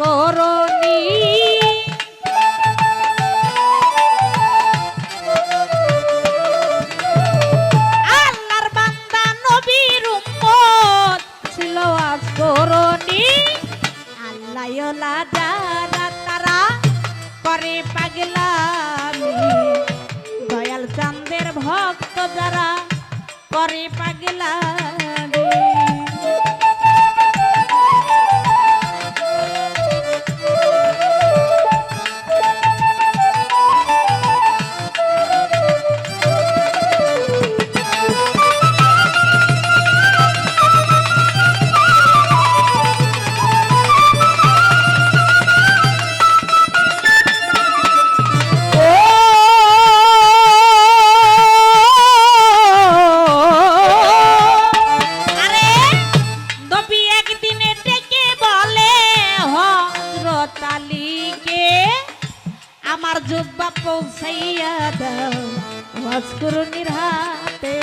করনি। আল্লাহর বান্দা নবীর উম্মত ছিল আজ করনি। আল্লাহওয়ালা যারা তারা করে পাগলামি। দয়াল ভক্ত যারা করে আমার জুব্বা পৌঁছাইয়া দাও। ওয়াজ করুনির হাতে।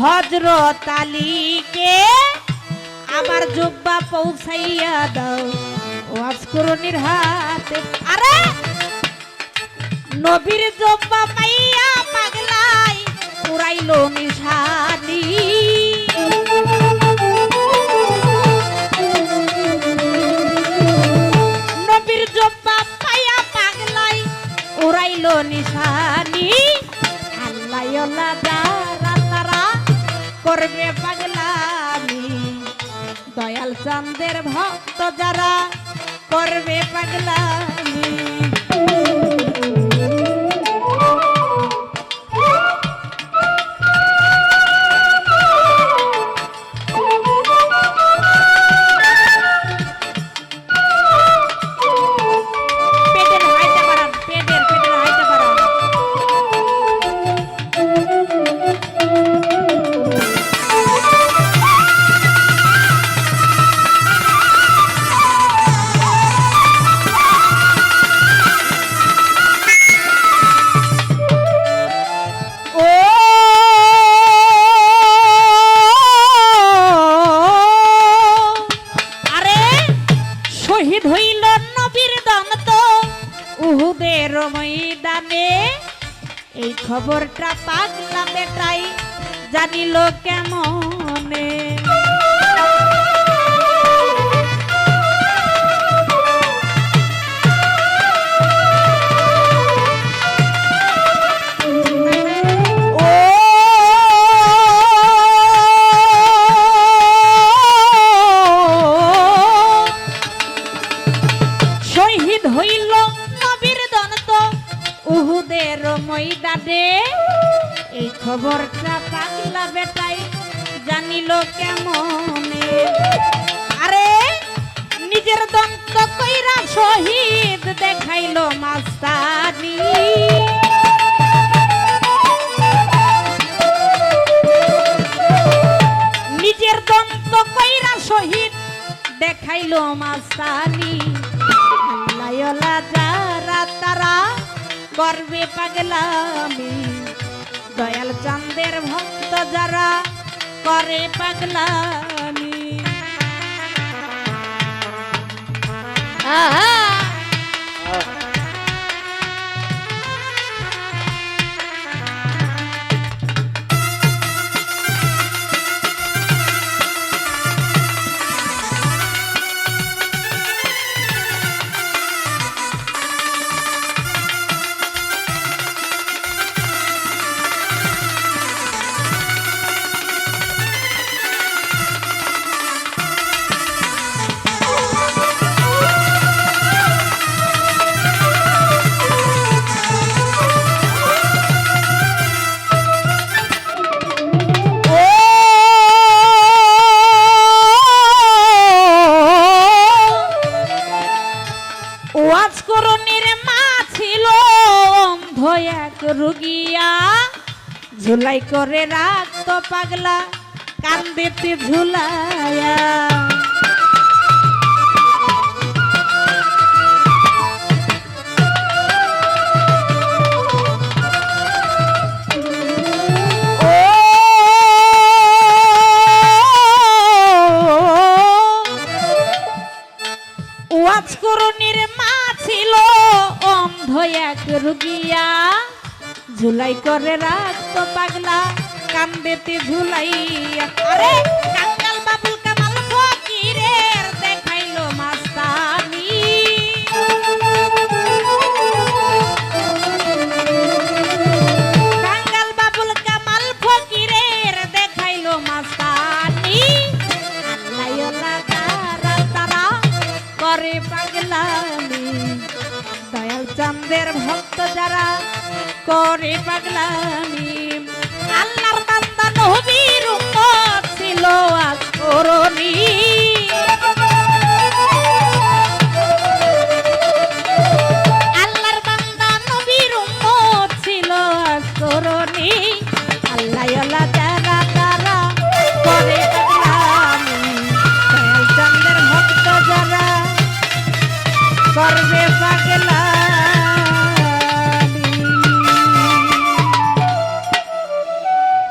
হজরত আলীকে পৌঁছাইয়া দাও। ওয়াজ করুনির হাতে আরে! নবীর জব্বা পাইয়া পাগলাই পুরাইলো নিশানি। নবীর জব্বা পাইয়া পাগলাই উড়াইলো নিশানি। আল্লাহ তারা করবে পাগলামি দয়াল চাঁদের ভক্ত যারা করবে পাগলামি এই খবরটা পাগলা বেটাই জানিল কেমনে? উহুদের ময়দানে। এই খবরটা পাগলা বেটাই জানিল কেমনে? আরে, নিজের দন্ত কইরা শহীদ দেখাইল মাস্তানি। নিজের দন্ত কইরা শহীদ দেখাইল মাস্তানি। আল্লাহওয়ালা যারা তারা করবে পাগলামি। দয়াল চাঁদের ভক্ত যারা করে পাগলামি। আহা! রাজকরণীর মা ছিল অন্ধ এক রুগিয়া। ঝুলাই করে রাত তো পাগলা কান্দেতে ঝুলায়া। ওয়াজ করুন অন্ধ রুগিয়া ঝুলাই করে রাখতো পাগলা কান্দেতে ঝুলাইয়া। দয়াল ভক্ত যারা করে পাগলামি। আল্লাহর বান্দা নবীর উম্মত ছিল আজ আল্লাহর